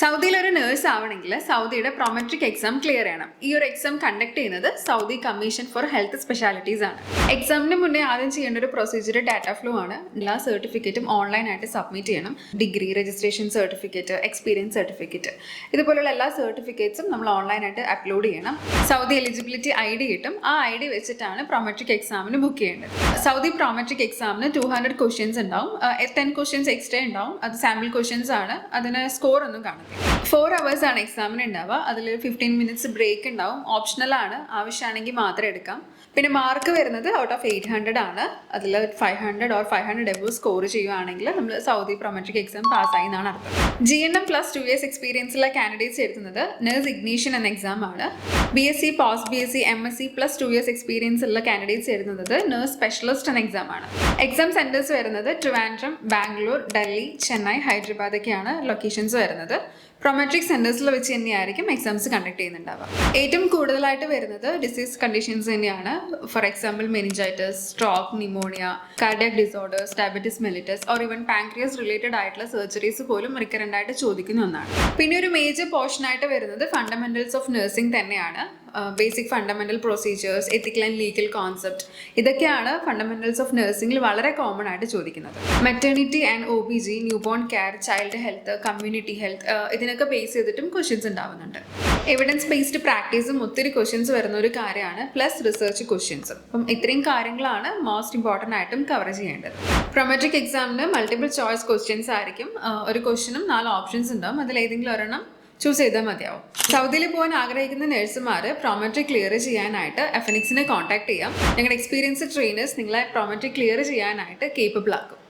സൗദിയിൽ ഒരു നേഴ്സ് ആവണമെങ്കിൽ സൗദിയുടെ പ്രൊമെട്രിക് എക്സാം ക്ലിയർ ചെയ്യണം. ഈ ഒരു എക്സാം കണ്ടക്ട് ചെയ്യുന്നത് Saudi commission for health specialities ആണ്. എക്സാമിന് മുന്നേ ആദ്യം ചെയ്യേണ്ട ഒരു പ്രൊസീജിയർ ഡാറ്റ ഫ്ലോ ആണ്. എല്ലാ സർട്ടിഫിക്കറ്റും ഓൺലൈനായിട്ട് സബ്മിറ്റ് ചെയ്യണം. Degree registration certificate experience certificate ഇതുപോലുള്ള എല്ലാ സർട്ടിഫിക്കറ്റ്സും നമ്മൾ ഓൺലൈനായിട്ട് അപ്ലോഡ് ചെയ്യണം. സൗദി എലിജിബിലിറ്റി ഐ ഡി കിട്ടും. ആ ഐ ഡി വെച്ചിട്ടാണ് പ്രൊമെട്രിക് എക്സാമിന് ബുക്ക് ചെയ്യേണ്ടത്. സൗദി പ്രൊമെട്രിക് എക്സാമിന് ടു ഹൺഡ്രഡ് ക്വസ്റ്റ്യൻസ് ഉണ്ടാവും. ടെൻ ക്വസ്റ്റ്യൻസ് എക്സ്ട്രാ ഉണ്ടാവും. അത് സാമ്പിൾ ക്വസ്റ്റ്യൻസ് ആണ്. അതിന് സ്കോർ ഒന്നും കാണത്തില്ല. ഫോർ അവേഴ്സ് ആണ് എക്സാമിന് ഉണ്ടാവുക അതിൽ ഫിഫ്റ്റീൻ മിനിറ്റ്സ് ബ്രേക്ക് ഉണ്ടാവും ഓപ്ഷണൽ ആണ്. ആവശ്യമാണെങ്കിൽ മാത്രം എടുക്കാം. പിന്നെ മാർക്ക് വരുന്നത് ഔട്ട് ഓഫ് എയ്റ്റ് ഹൺഡ്രഡ് ആണ്. അതിൽ five hundred or five hundred above score ചെയ്യുകയാണെങ്കിൽ നമ്മൾ സൗദി പ്രൊമെട്രിക് എക്സാം പാസ്സായി എന്നാണ് അർത്ഥം. G N M plus two years experience ഉള്ള കാൻഡിഡേറ്റ്സ് എഴുതുന്നത് നേഴ്സ് ഇഗ്നീഷൻ എന്ന എക്സാം ആണ്. B S C post B S C M S C plus two years experience ഉള്ള കാൻഡിഡേറ്റ്സ് എഴുതുന്നത് നേഴ്സ് സ്പെഷ്യലിസ്റ്റ് എന്ന എക്സാം ആണ്. എക്സാം സെന്റേഴ്സ് വരുന്നത് ട്രിവാൻഡ്രം ബാംഗ്ലൂർ ഡൽഹി ചെന്നൈ ഹൈദരാബാദ് ഒക്കെയാണ് ലൊക്കേഷൻസ് വരുന്നത്. പ്രൊമാട്രിക് സെന്റേഴ്സിൽ വെച്ച് തന്നെയായിരിക്കും എക്സാംസ് കണ്ടക്ട് ചെയ്യുന്നുണ്ടാവുക. ഏറ്റവും കൂടുതലായിട്ട് വരുന്നത് ഡിസീസ് കണ്ടീഷൻസ് തന്നെയാണ്. For example meningitis stroke pneumonia cardiac disorders diabetes mellitus or even pancreas related ആയിട്ടുള്ള സർജറീസ് പോലും റിക്കറന്റ് ആയിട്ട് ചോദിക്കുന്ന ഒന്നാണ്. പിന്നെ ഒരു മേജർ പോർഷൻ ആയിട്ട് വരുന്നത് ഫണ്ടമെന്റൽസ് ഓഫ് നഴ്സിംഗ് തന്നെയാണ്. Basic fundamental procedures ethical and legal concept ഇതൊക്കെയാണ് ഫണ്ടമെന്റൽസ് ഓഫ് നഴ്സിംഗിൽ വളരെ കോമൺ ആയിട്ട് ചോദിക്കുന്നത്. Maternity and O B G new born care child health community health ഇതിനൊക്കെ ബേസ് ചെയ്തിട്ടും ക്വസ്റ്റ്യൻസ് ഉണ്ടാവുന്നുണ്ട്. എവിഡൻസ് ബേസ്ഡ് പ്രാക്ടീസും ഒത്തിരി ക്വസ്റ്റ്യൻസ് വരുന്ന ഒരു കാര്യമാണ് പ്ലസ് റിസർച്ച് ക്വസ്റ്റ്യൻസും അപ്പം ഇത്രയും കാര്യങ്ങളാണ് മോസ്റ്റ് ഇമ്പോർട്ടന്റ് ആയിട്ടും കവർ ചെയ്യേണ്ടത്. പ്രൊമട്രിക് എക്സാമിന് മൾട്ടിപ്പിൾ ചോയ്സ് ക്വസ്റ്റ്യൻസ് ആയിരിക്കും. ഒരു ക്വസ്റ്റ്യനും നാല് ഓപ്ഷൻസ് ഉണ്ടാവും. അതിൽ ഏതെങ്കിലും ഒരെണ്ണം ചൂസ് ചെയ്താൽ മതിയാവും. സൗദിയിൽ പോകാൻ ആഗ്രഹിക്കുന്ന നഴ്സുമാർ പ്രോമട്രി ക്ലിയർ ചെയ്യാനായിട്ട് എഫനിക്സിനെ കോൺടാക്ട് ചെയ്യാം. ഞങ്ങളുടെ എക്സ്പീരിയൻസ് ട്രെയിനേഴ്സ് നിങ്ങളെ പ്രോമട്രി ക്ലിയർ ചെയ്യാനായിട്ട് കേപ്പബിൾ ആക്കും.